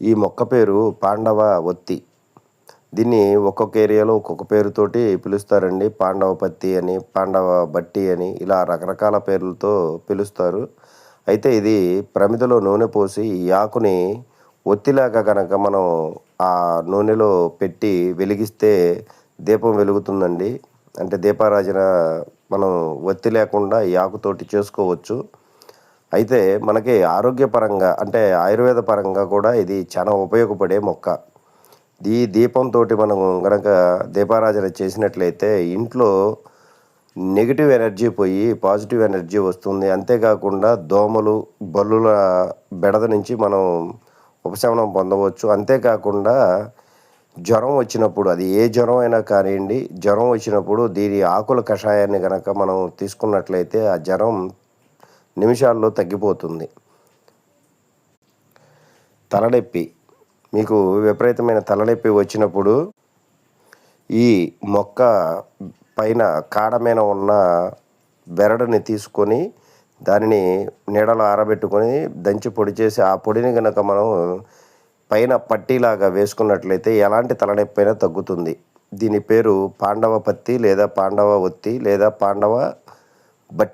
ఈ మొక్క పేరు పాండవ ఒత్తి. దీన్ని ఒక్కొక్క ఏరియాలో ఒక్కొక్క పేరుతోటి పిలుస్తారండి. పాండవ పత్తి అని పాండవ బట్టి అని ఇలా రకరకాల పేర్లతో పిలుస్తారు. అయితే ఇది ప్రమిదలో నూనె పోసి ఈ ఆకుని ఒత్తిలాగా కనుక మనం ఆ నూనెలో పెట్టి వెలిగిస్తే దీపం వెలుగుతుందండి. అంటే దీపారాజన మనం ఒత్తి లేకుండా ఈ ఆకుతోటి చేసుకోవచ్చు. అయితే మనకి ఆరోగ్యపరంగా అంటే ఆయుర్వేద పరంగా కూడా ఇది చాలా ఉపయోగపడే మొక్క. ఈ దీపంతో మనం కనుక దీపారాజన చేసినట్లయితే ఇంట్లో నెగిటివ్ ఎనర్జీ పోయి పాజిటివ్ ఎనర్జీ వస్తుంది. అంతేకాకుండా దోమలు బల్లుల బెడద నుంచి మనం ఉపశమనం పొందవచ్చు. అంతేకాకుండా జ్వరం వచ్చినప్పుడు అది ఏ జ్వరం అయినా కానివ్వండి జ్వరం వచ్చినప్పుడు దీని ఆకుల కషాయాన్ని కనుక మనం తీసుకున్నట్లయితే ఆ జ్వరం నిమిషాల్లో తగ్గిపోతుంది. తలనొప్పి. మీకు విపరీతమైన తలనొప్పి వచ్చినప్పుడు ఈ మొక్క పైన కాడ మీద ఉన్న బెరడుని తీసుకొని దానిని నీడలో ఆరబెట్టుకొని దంచి పొడి చేసి ఆ పొడిని కనుక మనం పైన పట్టీలాగా వేసుకున్నట్లయితే ఎలాంటి తలనొప్పి అయినా తగ్గుతుంది. దీని పేరు పాండవ పత్తి లేదా పాండవ ఒత్తి లేదా పాండవ బట్